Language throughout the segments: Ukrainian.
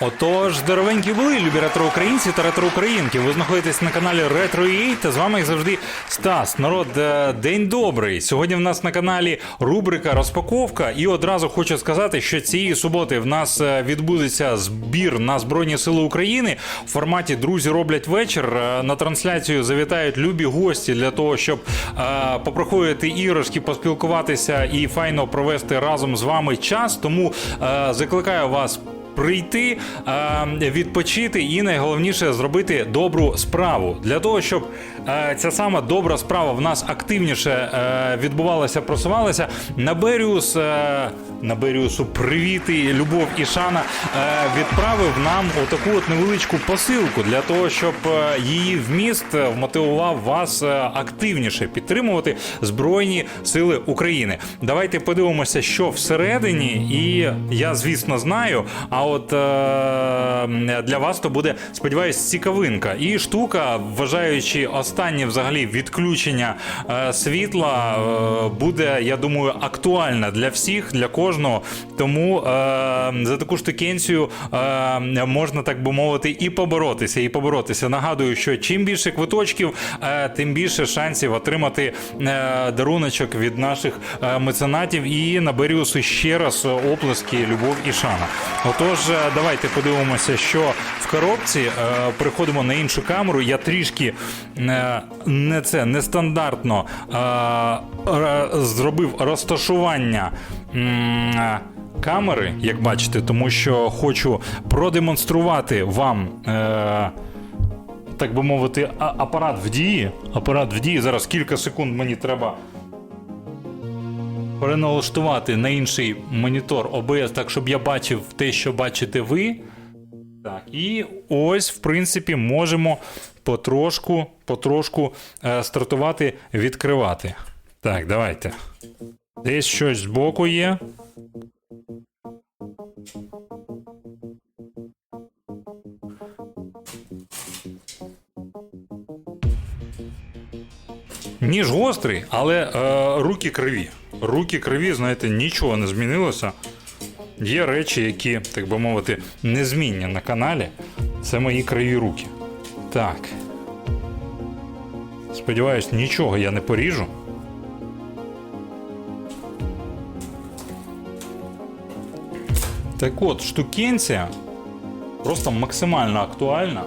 Отож, здоровенькі були, любі ретро-українці та ретро-українки. Ви знаходитесь на каналі Ретро EA, та з вами, як завжди, Стас. Народ, е, день добрий. Сьогодні в нас на каналі рубрика Розпаковка. І одразу хочу сказати, що цієї суботи в нас е, відбудеться збір на Збройні Сили України в форматі Друзі роблять вечір. Е, На трансляцію завітають любі гості для того, щоб попроходити іграшки, поспілкуватися і файно провести разом з вами час. Тому закликаю вас прийти, відпочити і найголовніше зробити добру справу для того, щоб ця сама добра справа в нас активніше е, відбувалася, просувалася. На Беріус, е, на Беріусу привіти, любов і шана е, відправив нам отаку от невеличку посилку для того, щоб її вміст вмотивував вас активніше підтримувати Збройні Сили України. Давайте подивимося, що всередині, і я, звісно, знаю. А от е, для вас то буде, сподіваюсь, цікавинка. І штука, вважаючи останнє взагалі відключення е, світла, е, буде, я думаю, актуальна для всіх, для кожного. Тому е, за таку штукенцію е, можна так би мовити і поборотися, і поборотися. Нагадую, що чим більше квиточків, е, тим більше шансів отримати е, даруночок від наших е, меценатів. І на Беріусу ще раз оплески, любов і шана. Отож, е, давайте подивимося, що в коробці. Е, Переходимо на іншу камеру. Я трішки е, не це нестандартно зробив розташування. Камери, як бачите, тому що хочу продемонструвати вам, так би мовити, апарат в дії. Апарат в дії. Зараз кілька секунд мені треба переналаштувати на інший монітор OBS, так щоб я бачив те, що бачите ви. Так, і ось, в принципі, можемо потрошку, потрошку е, стартувати, відкривати. Так, давайте. Десь щось збоку є. Ніж гострий, але е, руки криві. Руки криві, знаєте, нічого не змінилося. Є речі, які, так би мовити, незмінні на каналі. Це мої криві руки. Так. Сподіваюсь, нічого я не поріжу. Так от, штукенція просто максимально актуальна.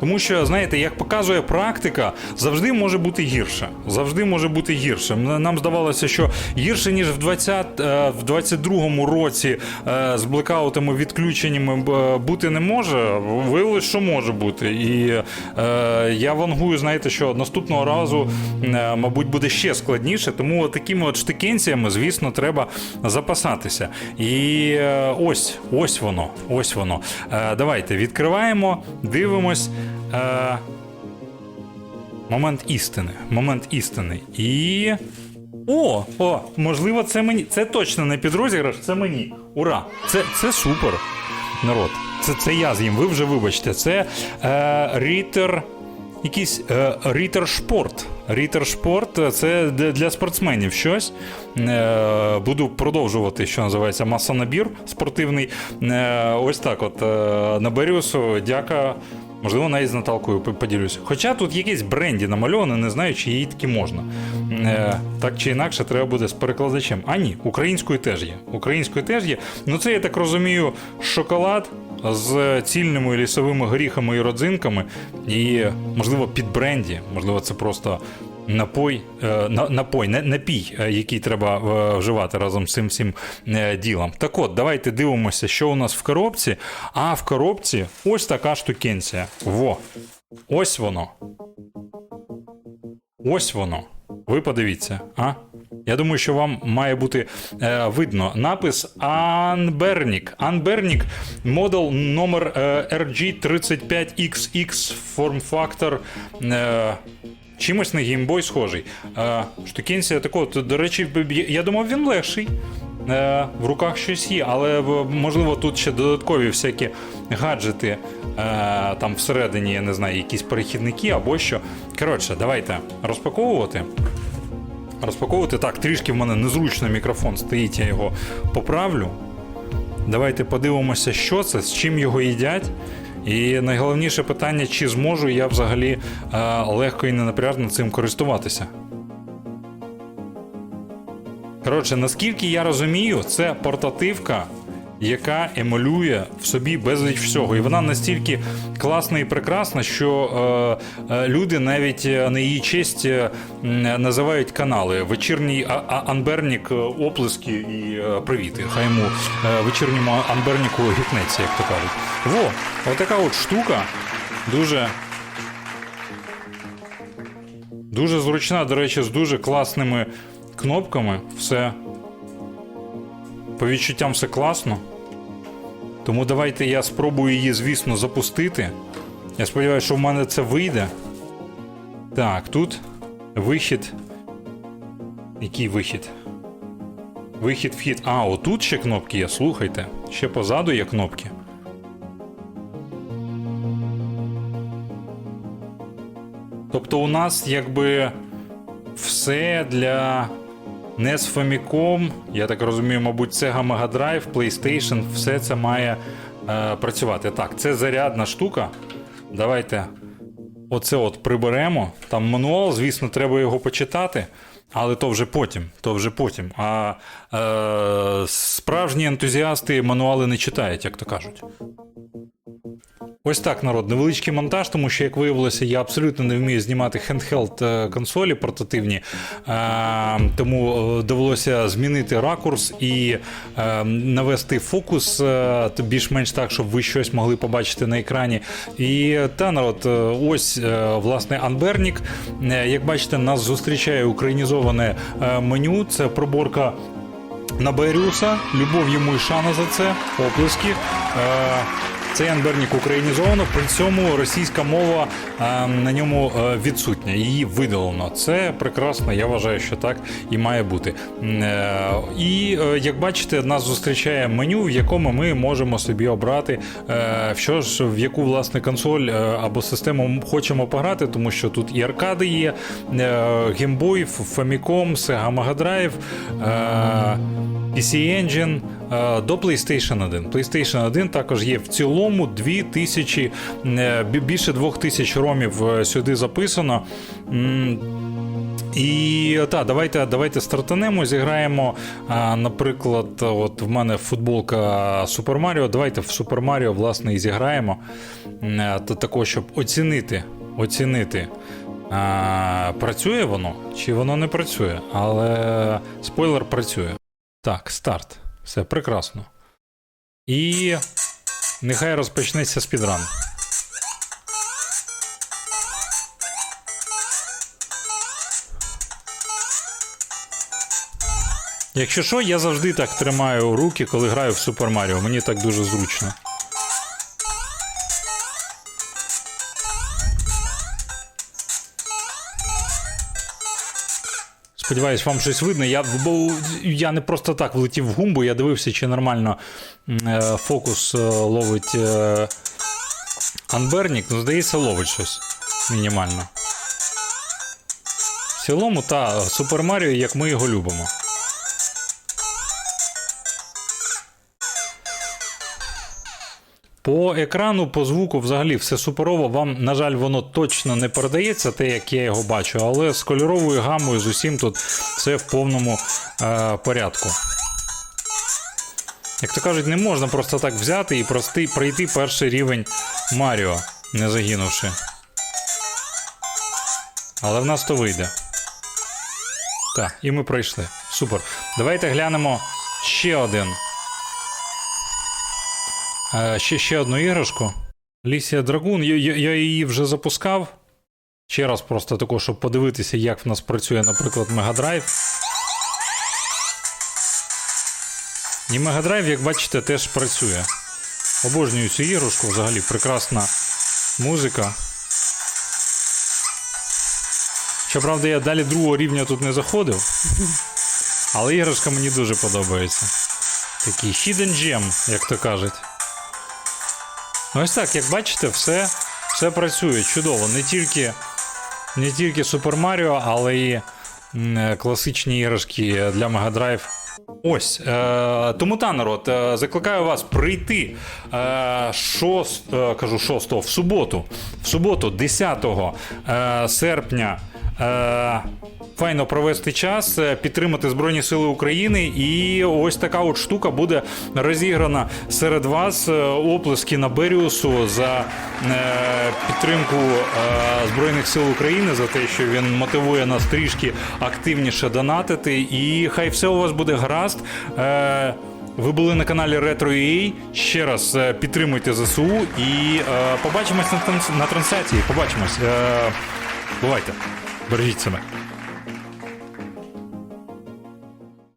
Тому що, знаєте, як показує практика, завжди може бути гірше. Завжди може бути гірше. Нам здавалося, що гірше, ніж в 20, е, в 22-му році е, з блекаутами, відключеннями бути не може. Виявилось, що може бути. І е, я вангую, знаєте, що наступного разу, е, мабуть, буде ще складніше. Тому такими от штикенціями, звісно, треба запасатися. І е, ось, ось воно. Ось воно. Е, давайте відкриваємо, дивимось. Е, момент істини. Момент істини. І. О! О! Можливо, це мені. Це точно не під розіграш, це мені. Ура! Це, це супер. Народ. Це, це я з'їм. Ви вже вибачте. Це е, Рітер. Якийсь е, Рітер Шпорт. Рітер це для спортсменів щось. Е, буду продовжувати, що називається масонабір спортивний. Е, ось так от. Е, на Беріусу, дяка. Можливо, навіть з Наталкою поділюся. Хоча тут якісь бренді намальоване, не знаю, чи її таки можна. Е, так чи інакше, треба буде з перекладачем. А ні, українською теж є. Українською теж є. Ну це, я так розумію, шоколад з цільними лісовими горіхами і родзинками. І, можливо, під бренді, можливо, це просто. Напой, е, напой, напій, е, який треба е, вживати разом з цим всім ділом. Так от, давайте дивимося, що у нас в коробці. А в коробці ось така штукенція. Во. Ось воно. Ось воно. Ви подивіться, а? Я думаю, що вам має бути е, видно напис Анбернік. Анбернік, модел номер е, RG35XX, форм-фактор. Е, чимось на геймбой схожий. Е, штукенція такого, до речі, я- думав, він легший. В руках щось є, але можливо тут ще додаткові всякі гаджети там всередині, я не знаю, якісь перехідники або що. Коротше, давайте розпаковувати. Розпаковувати так, трішки в мене незручно мікрофон стоїть, я його поправлю. Давайте подивимося, що це, з чим його їдять. І найголовніше питання, чи зможу я взагалі е, легко і ненапряжно цим користуватися. Коротше, наскільки я розумію, це портативка, яка емулює в собі безліч всього. І вона настільки класна і прекрасна, що е, е, люди навіть е, на її честь е, називають канали. Вечірній Анбернік, е, оплески і е, привіти. Хай йому е, вечірньому Анберніку гікнеться, як то кажуть. Во, отака от штука. Дуже Дуже зручна, до речі, з дуже класними кнопками. Все. По відчуттям все класно. Тому давайте я спробую її, звісно, запустити. Я сподіваюся, що в мене це вийде. Так, тут вихід. Який вихід? Вихід, вхід. А, отут ще кнопки є, слухайте. Ще позаду є кнопки. Тобто у нас якби все для NES Famicom, я так розумію, мабуть, Sega Mega Drive, PlayStation, все це має е, працювати. Так, це зарядна штука. Давайте оце от приберемо. Там мануал, звісно, треба його почитати. Але то вже потім, то вже потім. А е, справжні ентузіасти мануали не читають, як то кажуть. Ось так, народ, невеличкий монтаж, тому що, як виявилося, я абсолютно не вмію знімати хендхелд е, консолі портативні, е, тому е, довелося змінити ракурс і навести фокус більш-менш так, щоб ви щось могли побачити на екрані. І та народ, ось власне Анбернік. Як бачите, нас зустрічає українізоване меню. Це проборка на Беріуса. Любов йому і шана за це. Оплески. Цей анбернік українізовано, при цьому російська мова е, на ньому е, відсутня, її видалено. Це прекрасно, я вважаю, що так і має бути. Е, І е, як бачите, нас зустрічає меню, в якому ми можемо собі обрати, що ж в яку власне консоль або систему хочемо пограти, тому що тут і аркади є, Boy, Famicom, Sega Mega Drive. PC Engine е, до PlayStation 1. PlayStation 1 також є в цілому 2000, е, більше 2000 ромів е, сюди записано. І так, давайте, давайте стартанемо, зіграємо. а, Наприклад, от в мене футболка Super Mario. Давайте в Super Mario, власне, і зіграємо. М, То такого, щоб оцінити, оцінити. А, працює воно чи воно не працює, але спойлер працює. Так, старт. Все прекрасно. І нехай розпочнеться спідран. Якщо що, я завжди так тримаю руки, коли граю в Super Mario. Мені так дуже зручно. Сподіваюсь, вам щось видно. Я, бо я не просто так влетів в гумбу, я дивився, чи нормально е, фокус е, ловить е, Анбернік. Ну, здається, ловить щось мінімально. В цілому, та, Супер Маріо, як ми його любимо. По екрану, по звуку взагалі все суперово. Вам, на жаль, воно точно не передається, те, як я його бачу, але з кольоровою гамою з усім тут все в повному е, порядку. Як то кажуть, не можна просто так взяти і прости, пройти перший рівень Маріо, не загинувши. Але в нас то вийде. Так, і ми пройшли. Супер. Давайте глянемо ще один. Е, ще, ще одну іграшку. Лісія Драгун. Я, я, я її вже запускав. Ще раз просто тако, щоб подивитися, як в нас працює, наприклад, Мегадрайв. І Мегадрайв, як бачите, теж працює. Обожнюю цю іграшку, взагалі прекрасна музика. Щоправда, я далі другого рівня тут не заходив. Але іграшка мені дуже подобається. Такий hidden gem, як то кажуть. Ось так, як бачите, все, все працює чудово. Не тільки, не тільки Super Mario, але і класичні іграшки для Mega Drive Ось е, тому та народ е, закликаю вас прийти е, шост, е, кажу 6 в суботу, в суботу, 10 е, серпня. Е, Файно провести час, е, підтримати Збройні Сили України, і ось така от штука буде розіграна серед вас. Е, Оплески на Беріусу за підтримку Збройних сил України, за те, що він мотивує нас трішки активніше донатити. І хай все у вас буде гаразд. Ви були на каналі Retro.ua. Ще раз підтримуйте ЗСУ і побачимось на, трансляції. Побачимось. Бувайте. Бережіть себе.